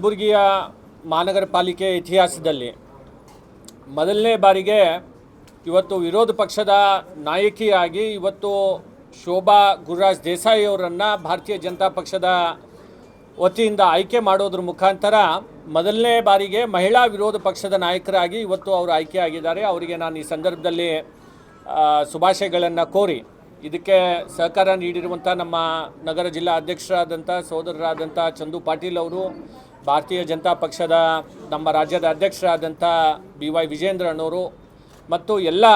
ಕಲಬುರಗಿಯ ಮಹಾನಗರ ಪಾಲಿಕೆ ಇತಿಹಾಸದಲ್ಲಿ ಮೊದಲನೇ ಬಾರಿಗೆ ಇವತ್ತು ವಿರೋಧ ಪಕ್ಷದ ನಾಯಕಿಯಾಗಿ ಇವತ್ತು ಶೋಭಾ ಗುರುರಾಜ್ ದೇಸಾಯಿ ಅವರನ್ನು ಭಾರತೀಯ ಜನತಾ ಪಕ್ಷದ ವತಿಯಿಂದ ಆಯ್ಕೆ ಮಾಡೋದ್ರ ಮುಖಾಂತರ ಮೊದಲನೇ ಬಾರಿಗೆ ಮಹಿಳಾ ವಿರೋಧ ಪಕ್ಷದ ನಾಯಕರಾಗಿ ಇವತ್ತು ಅವರು ಆಯ್ಕೆ ಆಗಿದ್ದಾರೆ ಅವರಿಗೆ ನಾನು ಈ ಸಂದರ್ಭದಲ್ಲಿ ಶುಭಾಶಯಗಳನ್ನು ಕೋರಿ ಇದಕ್ಕೆ ಸಹಕಾರ ನೀಡಿರುವಂಥ ನಮ್ಮ ನಗರ ಜಿಲ್ಲಾ ಅಧ್ಯಕ್ಷರಾದಂಥ ಸೋದರರಾದಂಥ ಚಂದು ಪಾಟೀಲ್ ಅವರು ಭಾರತೀಯ ಜನತಾ ಪಕ್ಷದ ನಮ್ಮ ರಾಜ್ಯದ ಅಧ್ಯಕ್ಷರಾದಂಥ ಬಿ ವೈ ವಿಜೇಂದ್ರಣ್ಣವರು ಮತ್ತು ಎಲ್ಲ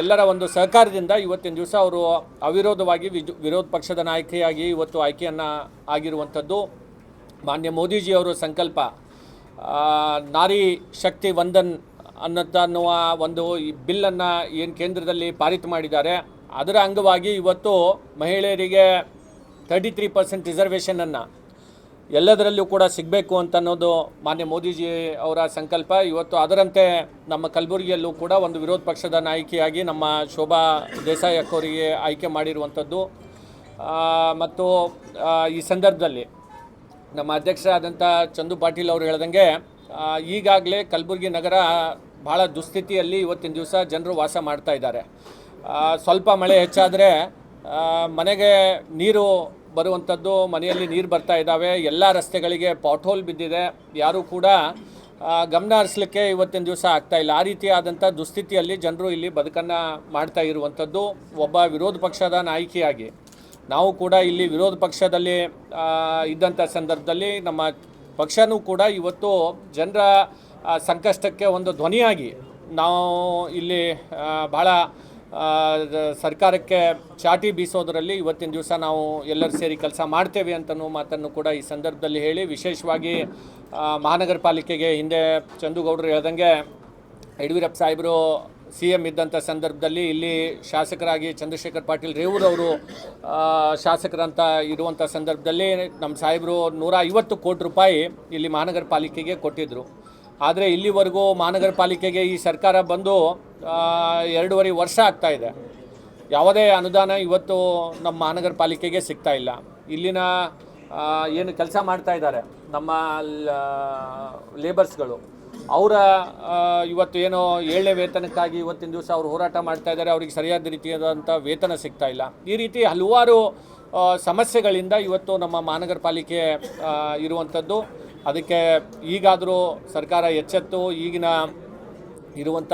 ಎಲ್ಲರ ಒಂದು ಸಹಕಾರದಿಂದ ಇವತ್ತಿನ ದಿವಸ ಅವರು ಅವಿರೋಧವಾಗಿ ವಿರೋಧ ಪಕ್ಷದ ನಾಯಕಿಯಾಗಿ ಇವತ್ತು ಆಯ್ಕೆಯನ್ನು ಆಗಿರುವಂಥದ್ದು. ಮಾನ್ಯ ಮೋದಿಜಿಯವರ ಸಂಕಲ್ಪ ನಾರಿ ಶಕ್ತಿ ವಂದನ್ ಅನ್ನತ್ತ ಅನ್ನುವ ಒಂದು ಈ ಬಿಲ್ಲನ್ನು ಏನು ಕೇಂದ್ರದಲ್ಲಿ ಪಾರಿತ ಮಾಡಿದ್ದಾರೆ. ಅದರ ಅಂಗವಾಗಿ ಇವತ್ತು ಮಹಿಳೆಯರಿಗೆ ತರ್ಟಿ ತ್ರೀ ಪರ್ಸೆಂಟ್ ರಿಸರ್ವೇಷನನ್ನು ಎಲ್ಲದರಲ್ಲೂ ಕೂಡ ಸಿಗಬೇಕು ಅಂತ ಅನ್ನೋದು ಮಾನ್ಯ ಮೋದಿಜಿ ಅವರ ಸಂಕಲ್ಪ. ಇವತ್ತು ಅದರಂತೆ ನಮ್ಮ ಕಲಬುರಗಿಯಲ್ಲೂ ಕೂಡ ಒಂದು ವಿರೋಧ ಪಕ್ಷದ ನಾಯಕಿಯಾಗಿ ನಮ್ಮ ಶೋಭಾ ದೇಸಾಯಿ ಅಕ್ಕವರಿಗೆ ಆಯ್ಕೆ ಮಾಡಿರುವಂಥದ್ದು. ಮತ್ತು ಈ ಸಂದರ್ಭದಲ್ಲಿ ನಮ್ಮ ಅಧ್ಯಕ್ಷರಾದಂಥ ಚಂದು ಪಾಟೀಲ್ ಅವರು ಹೇಳ್ದಂಗೆ ಈಗಾಗಲೇ ಕಲಬುರಗಿ ನಗರ ಭಾಳ ದುಸ್ಥಿತಿಯಲ್ಲಿ ಇವತ್ತಿನ ದಿವಸ ಜನರು ವಾಸ ಮಾಡ್ತಾ ಇದ್ದಾರೆ. ಸ್ವಲ್ಪ ಮಳೆ ಹೆಚ್ಚಾದರೆ ಮನೆಗೆ ನೀರು ಬರುವಂಥದ್ದು, ಮನೆಯಲ್ಲಿ ನೀರು ಬರ್ತಾ ಇದ್ದಾವೆ, ಎಲ್ಲ ರಸ್ತೆಗಳಿಗೆ ಪಾಟ್ಹೋಲ್ ಬಿದ್ದಿದೆ, ಯಾರೂ ಕೂಡ ಗಮನ ಹರಿಸ್ಲಿಕ್ಕೆ ಇವತ್ತಿನ ದಿವಸ ಆಗ್ತಾ ಇಲ್ಲ. ಆ ರೀತಿಯಾದಂಥ ದುಸ್ಥಿತಿಯಲ್ಲಿ ಜನರು ಇಲ್ಲಿ ಬದುಕನ್ನು ಮಾಡ್ತಾ ಇರುವಂಥದ್ದು ಒಬ್ಬ ವಿರೋಧ ಪಕ್ಷದ ನಾಯಕಿಯಾಗಿ. ನಾವು ಕೂಡ ಇಲ್ಲಿ ವಿರೋಧ ಪಕ್ಷದಲ್ಲಿ ಇದ್ದಂಥ ಸಂದರ್ಭದಲ್ಲಿ ನಮ್ಮ ಪಕ್ಷನೂ ಕೂಡ ಇವತ್ತು ಜನರ ಸಂಕಷ್ಟಕ್ಕೆ ಒಂದು ಧ್ವನಿಯಾಗಿ ನಾವು ಇಲ್ಲಿ ಭಾಳ ಸರ್ಕಾರಕ್ಕೆ ಚಾಟಿ ಬೀಸೋದರಲ್ಲಿ ಇವತ್ತಿನ ದಿವಸ ನಾವು ಎಲ್ಲರೂ ಸೇರಿ ಕೆಲಸ ಮಾಡ್ತೇವೆ ಅಂತನೂ ಮಾತನ್ನು ಕೂಡ ಈ ಸಂದರ್ಭದಲ್ಲಿ ಹೇಳಿ, ವಿಶೇಷವಾಗಿ ಮಹಾನಗರ ಪಾಲಿಕೆಗೆ ಹಿಂದೆ ಚಂದುಗೌಡರು ಹೇಳ್ದಂಗೆ, ಯಡಿಯೂರಪ್ಪ ಸಾಹೇಬರು ಸಿ ಎಂ ಇದ್ದಂಥ ಸಂದರ್ಭದಲ್ಲಿ ಇಲ್ಲಿ ಶಾಸಕರಾಗಿ ಚಂದ್ರಶೇಖರ್ ಪಾಟೀಲ್ ರೇವೂರವರು ಶಾಸಕರಂತ ಇರುವಂಥ ಸಂದರ್ಭದಲ್ಲಿ ನಮ್ಮ ಸಾಹೇಬರು ನೂರ ಕೋಟಿ ರೂಪಾಯಿ ಇಲ್ಲಿ ಮಹಾನಗರ ಪಾಲಿಕೆಗೆ ಕೊಟ್ಟಿದ್ದರು ಆದರೆ ಇಲ್ಲಿವರೆಗೂ ಮಹಾನಗರ ಪಾಲಿಕೆಗೆ ಈ ಸರ್ಕಾರ ಬಂದು ಎರಡೂವರೆ ವರ್ಷ ಆಗ್ತಾ ಇದೆ. ಯಾವುದೇ ಅನುದಾನ ಇವತ್ತು ನಮ್ಮ ಮಹಾನಗರ ಪಾಲಿಕೆಗೆ ಸಿಗ್ತಾ ಇಲ್ಲ. ಇಲ್ಲಿನ ಏನು ಕೆಲಸ ಮಾಡ್ತಾ ಇದ್ದಾರೆ ನಮ್ಮ ಲೇಬರ್ಸ್ಗಳು ಅವರ ಇವತ್ತು ಏನೋ ಏಳನೇ ವೇತನಕ್ಕಾಗಿ ಇವತ್ತಿನ ದಿವಸ ಅವರು ಹೋರಾಟ ಮಾಡ್ತಾ ಇದ್ದಾರೆ, ಅವರಿಗೆ ಸರಿಯಾದ ರೀತಿಯಾದಂಥ ವೇತನ ಸಿಗ್ತಾ ಇಲ್ಲ. ಈ ರೀತಿ ಹಲವಾರು ಸಮಸ್ಯೆಗಳಿಂದ ಇವತ್ತು ನಮ್ಮ ಮಹಾನಗರ ಪಾಲಿಕೆ ಇರುವಂಥದ್ದು. ಅದಕ್ಕೆ ಈಗಾದರೂ ಸರ್ಕಾರ ಎಚ್ಚೆತ್ತು, ಈಗಿನ ಇರುವಂಥ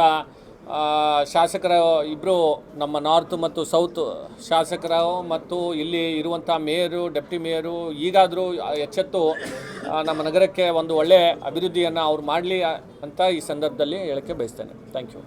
ಶಾಸಕರ ಇಬ್ಬರು ನಮ್ಮ ನಾರ್ತ್ ಮತ್ತು ಸೌತ್ ಶಾಸಕರ ಮತ್ತು ಇಲ್ಲಿ ಇರುವಂಥ ಮೇಯರು, ಡೆಪ್ಟಿ ಮೇಯರು ಈಗಾದರೂ ಎಚ್ಚೆತ್ತು ನಮ್ಮ ನಗರಕ್ಕೆ ಒಂದು ಒಳ್ಳೆಯ ಅಭಿವೃದ್ಧಿಯನ್ನು ಅವ್ರು ಮಾಡಲಿ ಅಂತ ಈ ಸಂದರ್ಭದಲ್ಲಿ ಹೇಳಕ್ಕೆ ಬಯಸ್ತೇನೆ. Thank you